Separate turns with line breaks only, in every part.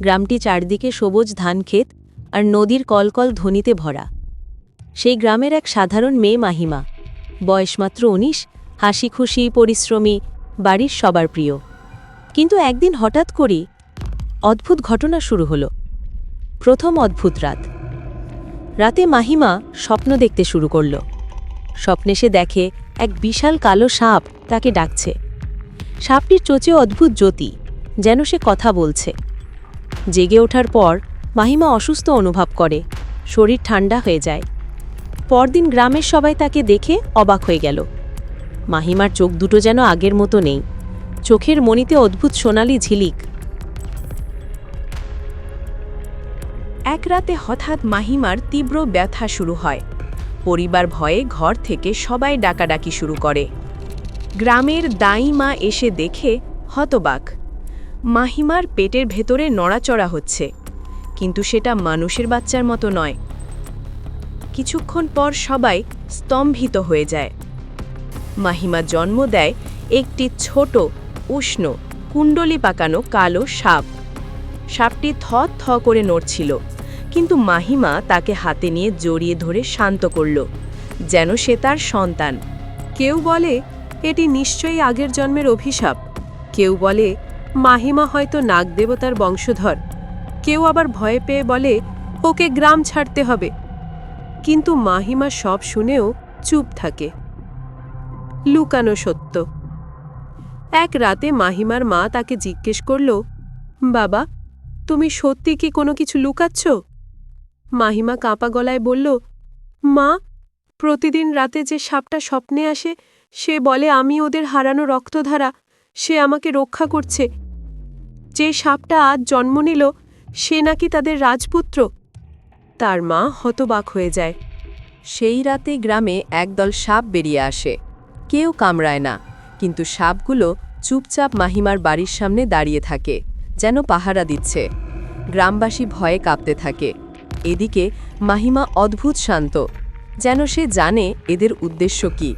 গ্রামটি চারদিকে সবুজ ধানক্ষেত আর নদীর কলকল ধ্বনিতে ভরা। সেই গ্রামের এক সাধারণ মেয়ে মাহিমা। বয়স মাত্র উনিশ হাসি খুশি পরিশ্রমী, বাড়ির সবার প্রিয়। কিন্তু একদিন হঠাৎ করেই অদ্ভুত ঘটনা শুরু হলো। প্রথম অদ্ভুত রাত। রাতে মাহিমা স্বপ্ন দেখতে শুরু করল। স্বপ্নে সে দেখে এক বিশাল কালো সাপ তাকে ডাকছে। সাপটির চোচে অদ্ভুত জ্যোতি। যেন সে কথা বলছে। জেগে ওঠার পর মাহিমা অসুস্থ অনুভব করে। শরীর ঠান্ডা হয়ে যায়। পরদিন গ্রামের সবাই তাকে দেখে অবাক হয়ে গেল। মাহিমার চোখ দুটো যেন আগের মতো নেই। চোখের মণিতে অদ্ভুত সোনালি ঝিলিক।
এক রাতে হঠাৎ মাহিমার তীব্র ব্যথা শুরু হয়। পরিবার ভয়ে ঘর থেকে সবাই ডাকাডাকি শুরু করে। গ্রামের দাই মা এসে দেখে হতবাক। মাহিমার পেটের ভেতরে নড়াচড়া হচ্ছে, কিন্তু সেটা মানুষের বাচ্চার মতো নয়। কিছুক্ষণ পর সবাই স্তম্ভিত হয়ে যায়। মাহিমা জন্ম দেয় একটি ছোট, উষ্ণ, কুণ্ডলি পাকানো কালো সাপ। সাপটি থ থ করে নড়ছিল, কিন্তু মাহিমা তাকে হাতে নিয়ে জড়িয়ে ধরে শান্ত করল, যেন সে তার সন্তান। কেউ বলে, এটি নিশ্চয়ই আগের জন্মের অভিশাপ। কেউ বলে মাহিমা হয়তো নাগদেবতার বংশধর। কেউ আবার ভয় পেয়ে বলে, ওকে গ্রাম ছাড়তে হবে। কিন্তু মাহিমা সব শুনেও চুপ থাকে। লুকানো সত্য। এক রাতে মাহিমার মা তাকে জিজ্ঞেস করল, বাবা, তুমি সত্যি কি কোনো কিছু লুকাচ্ছ? মাহিমা কাঁপা গলায় বলল, মা, প্রতিদিন রাতে যে সাপটা স্বপ্নে আসে, সে বলে, আমি ওদের হারানো রক্তধারা, সে আমাকে রক্ষা করছে যে সাপটা আজ জন্ম নিল, সে নাকি তাদের রাজপুত্র। তার মা হতবাক হয়ে যায়। সেই রাতে গ্রামে একদল সাপ বেরিয়ে আসে। কেউ কামড়ায় না, কিন্তু সাপগুলো চুপচাপ মাহিমার বাড়ির সামনে দাঁড়িয়ে থাকে, যেন পাহারা দিচ্ছে। গ্রামবাসী ভয়ে কাঁপতে থাকে। এদিকে মাহিমা অদ্ভুত শান্ত, যেন সে জানে এদের উদ্দেশ্য কি।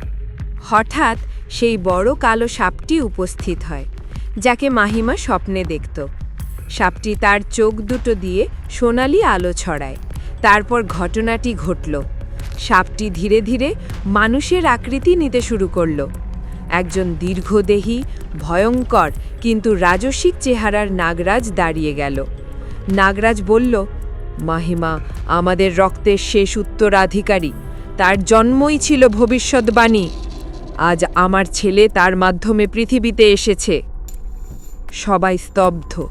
হঠাৎ সেই বড় কালো সাপটি উপস্থিত হয়। যাকে মাহিমা স্বপ্নে দেখত। সাপটি তার চোখ দুটো দিয়ে সোনালি আলো ছড়ায়। তারপর ঘটনাটি ঘটল। সাপটি ধীরে ধীরে মানুষের আকৃতি নিতে শুরু করল। একজন দীর্ঘদেহী, ভয়ঙ্কর, কিন্তু রাজসিক চেহারার নাগরাজ দাঁড়িয়ে গেল। নাগরাজ বলল, মাহিমা, আমাদের রক্তের শেষ উত্তরাধিকারী। তার জন্মই ছিল ভবিষ্যৎবাণী। আজ আমার ছেলে তার মাধ্যমে পৃথিবীতে এসেছে। সবাই স্তব্ধ।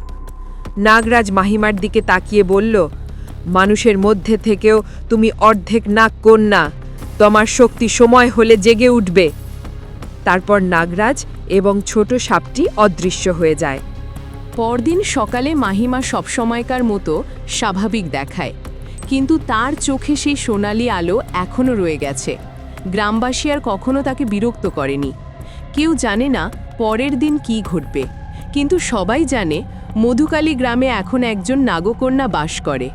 নাগরাজ মাহিমার দিকে তাকিয়ে বলল, মানুষের মধ্যে থেকেও তুমি অর্ধেক নাক কন্যা। তোমার শক্তি সময় হলে জেগে উঠবে। তারপর নাগরাজ এবং ছোট সাপটি অদৃশ্য হয়ে যায়। পরদিন সকালে মাহিমা সবসময়কার মতো স্বাভাবিক দেখায়। কিন্তু তার চোখে সেই সোনালি আলো এখনও রয়ে গেছে। গ্রামবাসী আর কখনো তাকে বিরক্ত করেনি। কেউ জানে না পরের দিন কি ঘটবে। কিন্তু সবাই জানে, মধুকালী গ্রামে এখন একজন নাগকন্যা বাস করে।